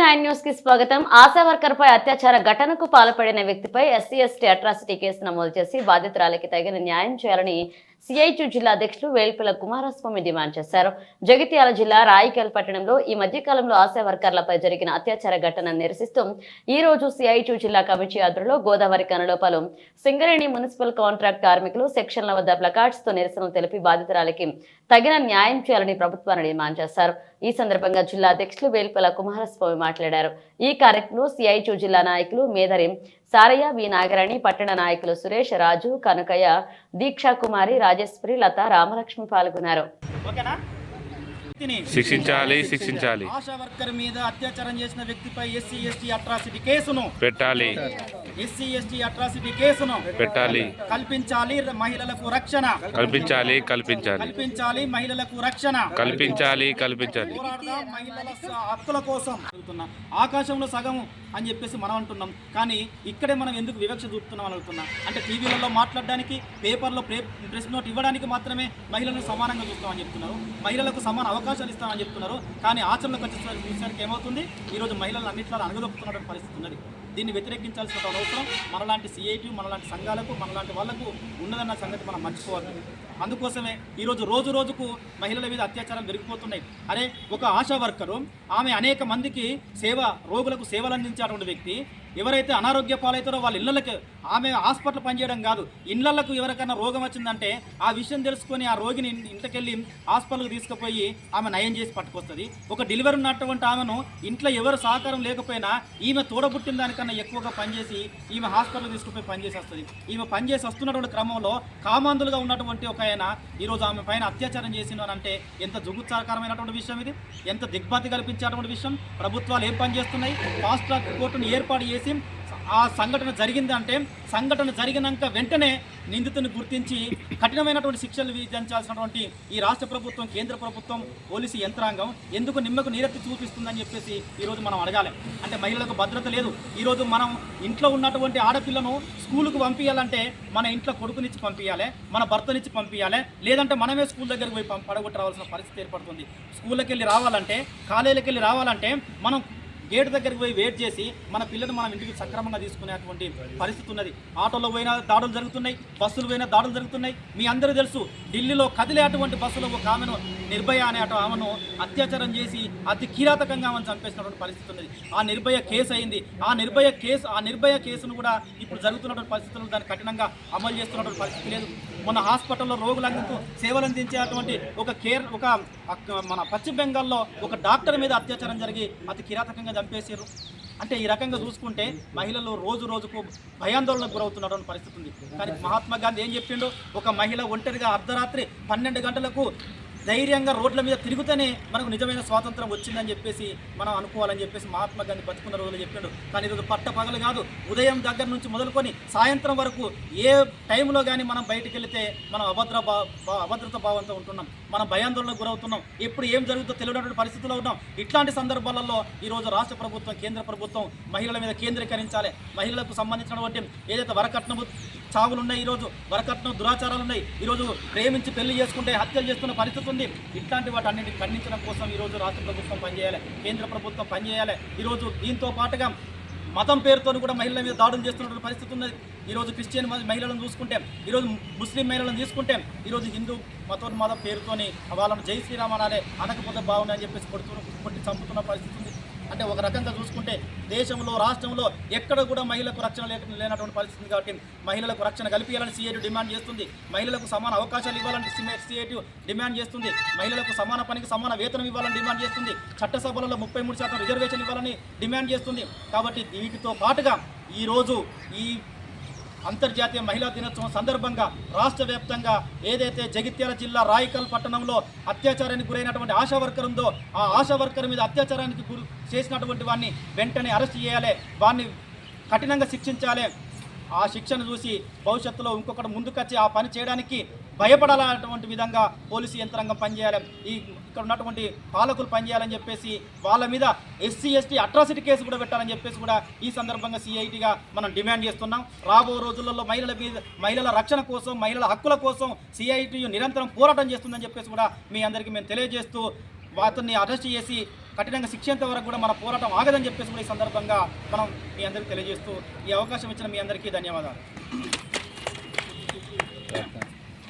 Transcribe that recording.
Nine న్యూస్కి స్వాగతం. ASHA worker పై అత్యాచార ఘటనకు పాల్పడిన వ్యక్తిపై ఎస్సీ ఎస్టీ అట్రాసిటీ కేసు నమోదు చేసి బాధితురాలకి తగిన న్యాయం చేయాలని సిఐటి జిల్లా అధ్యక్షులు వేల్పల కుమారస్వామి డిమాండ్ చేశారు. జగిత్యాల జిల్లా రాయికల్ పట్టణంలో ఈ మధ్యకాలంలో ఆశా వర్కర్లపై జరిగిన అత్యాచార ఘటన నిరసిస్తూ ఈ రోజు సిఐటి జిల్లా కమిటీ ఆధ్వర్యంలో గోదావరి కనలో పలు సింగరేణి మున్సిపల్ కాంట్రాక్ట్ కార్మికులు సెక్షన్ల వద్ద ప్లకార్డ్స్తో నిరసనలు తెలిపి బాధితురాలకి తగిన న్యాయం చేయాలని ప్రభుత్వాన్ని డిమాండ్ చేశారు. ఈ సందర్భంగా జిల్లా అధ్యక్షులు వేల్పల కుమారస్వామి మాట్లాడారు. ఈ కార్యక్రమంలో సిఐటి జిల్లా నాయకులు మేధరి సారయ్య వి. నాగరాణి పట్టణ నాయకులు సురేష్ రాజు కనకయ్య దీక్షా కుమారి రాజేశ్వరి లత రామలక్ష్మి పాల్గొన్నారు. ఓకేనా? వ్యక్తిని శిక్షించాలి శిక్షించాలి. ఆశా వర్కర్ మీద అత్యాచారం చేసిన వ్యక్తిపై ఎస్సీ ఎస్టీ అట్రాసిటీ కేసును పెట్టాలి. ఎస్సీ ఎస్టీ అట్రాసిటీ కేసును పెట్టాలి. కల్పించాలి మహిళలకు రక్షణ. కల్పించాలి కల్పించాలి. కల్పించాలి మహిళలకు రక్షణ. కల్పించాలి కల్పించాలి. పోరాడదాం మహిళల హక్కుల కోసం అడుగుతున్నా ఆకాశంలో సగం అని చెప్పేసి మనం అంటున్నాం. కానీ ఇక్కడే మనం ఎందుకు వివక్ష చూపుతున్నాం అని అడుగుతున్నా అంటే టీవీలలో మాట్లాడడానికి పేపర్లో ప్రే ప్రెస్ నోట్ ఇవ్వడానికి మాత్రమే మహిళలను సమానంగా చూస్తామని చెప్తున్నారు. మహిళలకు సమాన అవకాశాలు ఇస్తామని చెప్తున్నారు. కానీ ఆచరణకు వచ్చేసరికి విషయానికి ఏమవుతుంది? ఈరోజు మహిళలు అన్నింటిలో అణగదొక్కుతున్నటువంటి పరిస్థితి ఉన్నది. దీన్ని వ్యతిరేకించాల్సిన అవసరం మనలాంటి సిఐటి మనలాంటి సంఘాలకు మనలాంటి వాళ్ళకు ఉన్నదన్న సంగతి మనం మర్చిపోవాలి అందుకోసమే ఈరోజు రోజు రోజుకు మహిళల మీద అత్యాచారం పెరిగిపోతున్నాయి. అరే ఒక ఆశా వర్కరు ఆమె అనేక మందికి సేవ రోగులకు సేవలు అందించేటువంటి వ్యక్తి ఎవరైతే అనారోగ్య పాలవుతారో వాళ్ళ ఇళ్ళకి ఆమె హాస్పిటల్ పనిచేయడం కాదు. ఇళ్ళకు ఎవరికైనా రోగం వచ్చిందంటే ఆ విషయం తెలుసుకొని ఆ రోగిని ఇంట్లోకెళ్ళి ఇంటికెళ్ళి హాస్పిటల్కి తీసుకుపోయి ఆమె నయం చేసి పట్టుకొస్తుంది. ఒక డెలివరీ ఉన్నటువంటి ఆమెను ఇంట్లో ఎవరు సహకారం లేకపోయినా ఈమె తోడబుట్టిన దానికన్నా ఎక్కువగా పనిచేసి ఈమె హాస్పిటల్కి తీసుకుపోయి పనిచేసి వస్తుంది ఈమె పనిచేసి వస్తున్నటువంటి క్రమంలో కామాంధులుగా ఉన్నటువంటి ఒక ఆయన ఈరోజు ఆమె పైన అత్యాచారం చేసిండు అని అంటే ఎంత జుగుత్సాకరమైనటువంటి విషయం ఇది? ఎంత దిగ్భాతి కల్పించేటువంటి విషయం? ప్రభుత్వాలు ఏం పనిచేస్తున్నాయి? ఫాస్ట్ ట్రాక్ కోర్టును ఏర్పాటు చేసి ఆ సంఘటన జరిగిందంటే సంఘటన జరిగినాక వెంటనే నిందితుని గుర్తించి కఠినమైనటువంటి శిక్షలు విధించాల్సినటువంటి ఈ రాష్ట్ర ప్రభుత్వం కేంద్ర ప్రభుత్వం పోలీసు యంత్రాంగం ఎందుకు నిమ్మకు నీరెత్తి చూపిస్తుందని చెప్పేసి ఈరోజు మనం అడగాలి. అంటే మహిళలకు భద్రత లేదు. ఈరోజు మనం ఇంట్లో ఉన్నటువంటి ఆడపిల్లను స్కూలుకు పంపించాలంటే మన ఇంట్లో కొడుకునిచ్చి పంపించాలి మన భర్తనిచ్చి పంపించాలి లేదంటే మనమే స్కూల్ దగ్గరికి పోయి పం- పడగొట్టి రావాల్సిన పరిస్థితి ఏర్పడుతుంది. స్కూళ్ళకి వెళ్ళి రావాలంటే కాలేజీలకు వెళ్ళి రావాలంటే మనం గేట్ దగ్గరికి పోయి వెయిట్ చేసి మన పిల్లలు మనం ఇంటికి సక్రమంగా తీసుకునేటువంటి పరిస్థితి ఉన్నది. ఆటోలో పోయినా దాడులు జరుగుతున్నాయి బస్సులు పోయినా దాడులు జరుగుతున్నాయి. మీ అందరూ తెలుసు ఢిల్లీలో కదిలే అటువంటి బస్సులో ఒక ఆమెను నిర్భయ అనే అటు ఆమెను అత్యాచారం చేసి అతి కిరాతకంగా ఆమెను చంపేసినటువంటి పరిస్థితి ఉన్నది. ఆ నిర్భయ కేసు అయింది. ఆ నిర్భయ కేసు ఆ నిర్భయ కేసును కూడా ఇప్పుడు జరుగుతున్నటువంటి పరిస్థితులు దాన్ని కఠినంగా అమలు చేస్తున్నటువంటి పరిస్థితి లేదు. మన హాస్పిటల్లో రోగులందుకు సేవలు అందించేటువంటి ఒక కేర్ ఒక మన పశ్చిమ బెంగాల్లో ఒక డాక్టర్ మీద అత్యాచారం జరిగి అతి కిరాతకంగా చంపేసారు అంటే ఈ రకంగా చూసుకుంటే మహిళలు రోజు రోజుకు భయాందోళనకు గురవుతున్నటువంటి పరిస్థితి ఉంది. కానీ మహాత్మా గాంధీ ఏం చెప్పిండు? ఒక మహిళ ఒంటరిగా అర్ధరాత్రి పన్నెండు గంటలకు ధైర్యంగా రోడ్ల మీద తిరుగుతూనే మనకు నిజమైన స్వాతంత్రం వచ్చిందని చెప్పేసి మనం అనుకోవాలని చెప్పేసి మహాత్మా గాంధీ బతుకున్న రోజులు చెప్పాడు కానీ ఈరోజు పట్ట పగలు కాదు ఉదయం దగ్గర నుంచి మొదలుకొని సాయంత్రం వరకు ఏ టైంలో కానీ మనం బయటకు వెళితే మనం అభద్ర భా భా- అభద్రత భావంతో ఉంటున్నాం. మనం భయాందోళనకు గురవుతున్నాం. ఎప్పుడు ఏం జరుగుతుందో తెలియనటువంటి పరిస్థితుల్లో ఉన్నాం. ఇట్లాంటి సందర్భాలలో ఈరోజు రాష్ట్ర ప్రభుత్వం కేంద్ర ప్రభుత్వం మహిళల మీద కేంద్రీకరించాలి. మహిళలకు సంబంధించినటువంటి ఏదైతే వరకట్నము చావులు ఉన్నాయి ఈరోజు వరకట్నం దురాచారాలు ఉన్నాయి ఈరోజు ప్రేమించి పెళ్ళి చేసుకుంటే హత్యలు చేస్తున్న పరిస్థితి ఉంది. ఇట్లాంటి వాటి అన్నింటిని ఖండించడం కోసం ఈరోజు రాష్ట్ర ప్రభుత్వం పనిచేయాలి. కేంద్ర ప్రభుత్వం పనిచేయాలి. ఈరోజు దీంతో పాటుగా మతం పేరుతో కూడా మహిళల మీద దాడులు చేస్తున్న పరిస్థితి ఉన్నది. ఈరోజు క్రిస్టియన్ మ- మహిళలను చూసుకుంటే ఈరోజు ముస్లిం మహిళలను తీసుకుంటే ఈరోజు హిందూ మతోన్మాద పేరుతోని వాళ్ళను జై శ్రీరామ్ అనాలే అనకపోతే బాగుందని అని చెప్పేసి కొడుతున్న కొట్టి చంపుతున్న పరిస్థితి ఉంది. అంటే ఒక రకంగా చూసుకుంటే దేశంలో రాష్ట్రంలో ఎక్కడ కూడా మహిళలకు రక్షణ లేనటువంటి పరిస్థితి కాబట్టి మహిళలకు రక్షణ కల్పించాలని సిఐటి డిమాండ్ చేస్తుంది. మహిళలకు సమాన అవకాశాలు ఇవ్వాలని సిఐటి డిమాండ్ చేస్తుంది. మహిళలకు సమాన పనికి సమాన వేతనం ఇవ్వాలని డిమాండ్ చేస్తుంది. చట్టసభలలో ముప్పై మూడు శాతం రిజర్వేషన్ ఇవ్వాలని డిమాండ్ చేస్తుంది. కాబట్టి వీటితో పాటుగా ఈరోజు ఈ అంతర్జాతీయ మహిళా దినోత్సవం సందర్భంగా రాష్ట్ర వ్యాప్తంగా ఏదైతే జగిత్యాల జిల్లా రాయికల్ పట్టణంలో అత్యాచారానికి గురైనటువంటి ఆశా వర్కర్ ఉందో ఆ ఆశా వర్కర్ మీద అత్యాచారానికి గురి చేసినటువంటి వాడిని వెంటనే అరెస్ట్ చేయాలి. వాడిని కఠినంగా శిక్షించాలి. ఆ శిక్షను చూసి భవిష్యత్తులో ఇంకొకటి ముందుకొచ్చి ఆ పని చేయడానికి భయపడాలన్నటువంటి విధంగా పోలీసు యంత్రాంగం పనిచేయాలి. ఈ ఇక్కడ ఉన్నటువంటి పాలకులు పనిచేయాలని చెప్పేసి వాళ్ళ మీద ఎస్సీ ఎస్టీ అట్రాసిటీ కేసు కూడా పెట్టాలని చెప్పేసి కూడా ఈ సందర్భంగా సిఐటిగా మనం డిమాండ్ చేస్తున్నాం. రాబో రోజులలో మహిళల మీద మహిళల రక్షణ కోసం మహిళల హక్కుల కోసం సిఐటి నిరంతరం పోరాటం చేస్తుందని చెప్పేసి కూడా మీ అందరికీ మేము తెలియజేస్తూ అతన్ని అరెస్ట్ చేసి కఠినంగా శిక్షేంత వరకు కూడా మన పోరాటం ఆగదని చెప్పేసి కూడా ఈ సందర్భంగా మనం మీ అందరికీ తెలియజేస్తూ ఈ అవకాశం ఇచ్చిన మీ అందరికీ ధన్యవాదాలు.